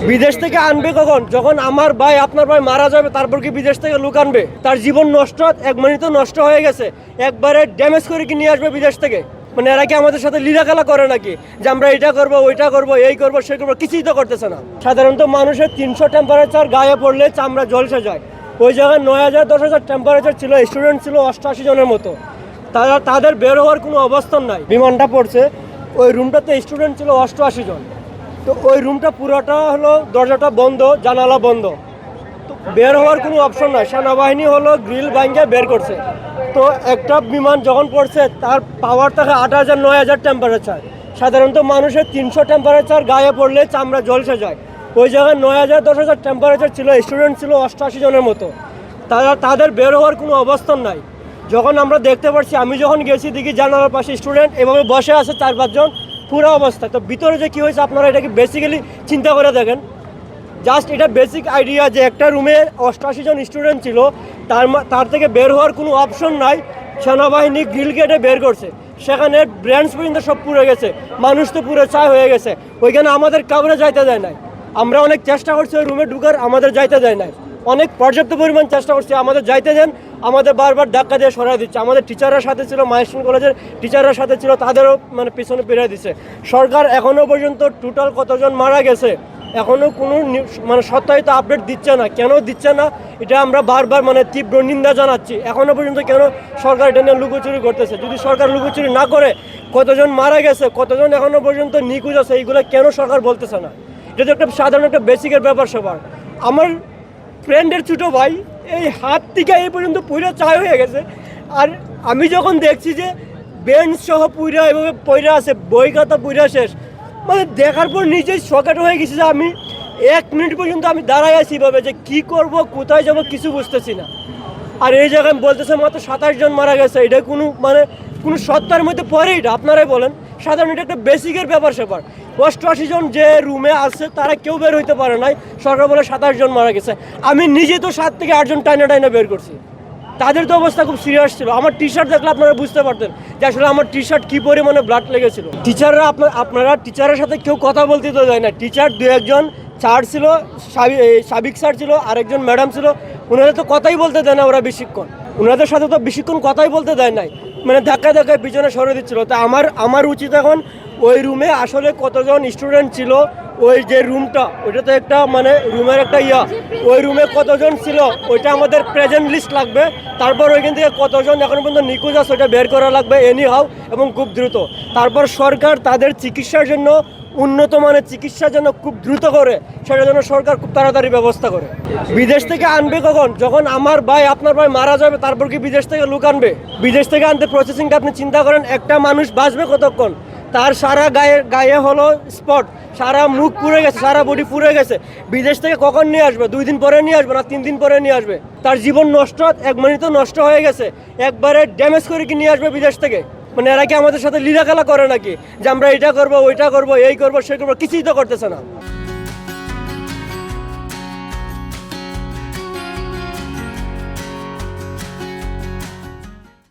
বিদেশ থেকে আনবে কখন? যখন আমার ভাই, আপনার ভাই মারা যাবে, তারপর কি বিদেশ থেকে লোক আনবে? তার জীবন নষ্ট, এক মিনিট নষ্ট হয়ে গেছে। একবারে ড্যামেজ করে কি নিয়ে আসবে বিদেশ থেকে? মানে এরা কি আমাদের সাথে লীলা খেলা করে নাকি? যে আমরা এটা করব, ওইটা করব, এই করব সেই করব? কিছুই তো করতেছে না। সাধারণত মানুষের তিনশো টেম্পারেচার গায়ে পড়লে চামড়া জলসে যায়। ওই জায়গায় নয় হাজার, দশ হাজার টেম্পারেচার ছিল স্টুডেন্ট ছিল অষ্টআশি জনের মতো। তারা, তাদের বের হওয়ার কোনো অবস্থান নাই। বিমানটা পড়ছে, ওই রুমটাতে স্টুডেন্ট ছিল অষ্টআশি জন। তো ওই রুমটা পুরোটা হলো দরজাটা বন্ধ, জানালা বন্ধ। তো বের হওয়ার কোনো অপশন নাই। সেনাবাহিনী হলো গ্রিল ভাঙ্গে বের করছে। তো একটা বিমান যখন পড়ছে, তার পাওয়ার থাকে আট হাজার, নয় হাজার টেম্পারেচার সাধারণত মানুষের তিনশো টেম্পারেচার গায়ে পড়লে চামড়া জলসে যায়। ওই জায়গায় নয় হাজার, দশ হাজার টেম্পারেচার ছিল স্টুডেন্ট ছিল অষ্টআশি জনের মতো। তারা, তাদের বের হওয়ার কোনো অবস্থান নাই। যখন আমরা দেখতে পাচ্ছি, আমি যখন গেছি, দেখি জানালার পাশে স্টুডেন্ট এভাবে বসে আছে চার পাঁচজন। পুরো অবস্থা। তো ভিতরে যে কী হয়েছে আপনারা এটাকে বেসিক্যালি চিন্তা করে দেখেন। জাস্ট এটা বেসিক আইডিয়া যে একটা রুমে অষ্টআশি জন স্টুডেন্ট ছিল, তার তার থেকে বের হওয়ার কোনো অপশন নাই। সেনাবাহিনী গ্রিল গেটে বের করছে। সেখানে ব্র্যান্ডস পর্যন্ত সব পুড়ে গেছে। মানুষ তো পুরো চায় হয়ে গেছে। ওইখানে আমাদের কাউরে যাইতে দেয় নাই। আমরা অনেক চেষ্টা করছি ওই রুমে ঢুকার, আমাদের যাইতে দেয় নাই। অনেক পর্যাপ্ত পরিমাণ চেষ্টা করছি আমাদের যাইতে দেন। আমাদের বারবার ধাক্কা দিয়ে সরাই দিচ্ছে। আমাদের টিচাররা সাথে ছিল মাইস্টন কলেজের টিচাররা সাথে ছিল, তাদেরও মানে পিছনে পেরিয়ে দিচ্ছে। সরকার এখনও পর্যন্ত টোটাল কতজন মারা গেছে এখনও কোনো মানে সত্যায়িত আপডেট দিচ্ছে না। কেন দিচ্ছে না? এটা আমরা বারবার মানে তীব্র নিন্দা জানাচ্ছি। এখনও পর্যন্ত কেন সরকার এটা নিয়ে লুকোচুরি করতেছে? যদি সরকার লুকোচুরি না করে কতজন মারা গেছে, কতজন এখনও পর্যন্ত নিখোঁজ আছে, এইগুলো কেন সরকার বলতেছে না? এটা তো একটা সাধারণ একটা বেসিকের ব্যাপার সবার। আমার ফ্রেন্ডের ছোটো ভাই এই হাত থেকে এই পর্যন্ত পুরো চায় হয়ে গেছে। আর আমি যখন দেখছি যে বেঞ্চ সহ পুইরা এভাবে পইরা আছে, বই খাতা পুইরা শেষ মানে দেখার পর নিজেই শকেট হয়ে গেছি যে আমি এক মিনিট পর্যন্ত আমি দাঁড়াই আছি এভাবে যে কি করব, কোথায় যাব কিছু বুঝতেছি না। আর এই জায়গায় বলতেছে মাত্র সাতাশ জন মারা গেছে, এটা কোনো মানে কোনো সত্তার মধ্যে পড়ে এটা আপনারাই বলেন, সাধারণ এটা একটা বেসিকের ব্যাপার স্যাপার অষ্টআশি জন যে রুমে আছে, তারা কেউ বের হইতে পারে নাই। সরকার বলে সাতাশ জন মারা গেছে। আমি নিজে তো সাত থেকে আটজন টাইনা টাইনা বের করছি। তাদের তো অবস্থা খুব সিরিয়াস ছিল। আমার টি শার্ট দেখলে আপনারা বুঝতে পারতেন যে আসলে আমার টি শার্ট কী পরিমাণে ব্লাড লেগেছিল। টিচাররা আপনার, আপনারা টিচারের সাথে কেউ কথা বলতে তো যায় না। টিচার দু একজন স্যার ছিল, সাবি- সাবিক স্যার ছিল, আরেকজন ম্যাডাম ছিল। ওনাদের তো কথাই বলতে দেয় না ওরা বেশিক্ষণ। ওনাদের সাথে তো বেশিক্ষণ কথাই বলতে দেয় নাই। মানে ধাক্কা ধাক্কায় পিছনে সরে দিচ্ছিল। তা আমার আমার উচিত এখন ওই রুমে আসলে কতজন স্টুডেন্ট ছিল? ওই যে রুমটা ওইটা তো একটা মানে রুমের একটা ইয়া। ওই রুমে কতজন ছিল? ওইটা আমাদের প্রেজেন্ট লিস্ট লাগবে। তারপর ওইখান থেকে কতজন এখন পর্যন্ত নিখোঁজ আছে, ওইটা বের করা লাগবে এনি হাও এবং খুব দ্রুত। তারপর সরকার তাদের চিকিৎসার জন্য উন্নত মানের চিকিৎসা যেন খুব দ্রুত করে, সেটা যেন সরকার খুব তাড়াতাড়ি ব্যবস্থা করে। বিদেশ থেকে আনবে কখন? যখন আমার ভাই, আপনার ভাই মারা যাবে, তারপর কি বিদেশ থেকে লোক আনবে? বিদেশ থেকে আনতে প্রসেসিংটা আপনি চিন্তা করেন, একটা মানুষ বাঁচবে কতক্ষণ? তার সারা গায়ে গায়ে হলো স্পট সারা মুখ পুড়ে গেছে, সারা বডি পুড়ে গেছে। বিদেশ থেকে কখন নিয়ে আসবে? দুই দিন পরে নিয়ে আসবে না তিন দিন পরে নিয়ে আসবে? তার জীবন নষ্ট, এক মিনিট নষ্ট হয়ে গেছে। একবারে ড্যামেজ করে কি নিয়ে আসবে বিদেশ থেকে? মানে এরা কি আমাদের সাথে লীলা খেলা করে নাকি? যে আমরা এটা করব, ওইটা করব, এই করব সে করব? কিছুই তো করতেছে না।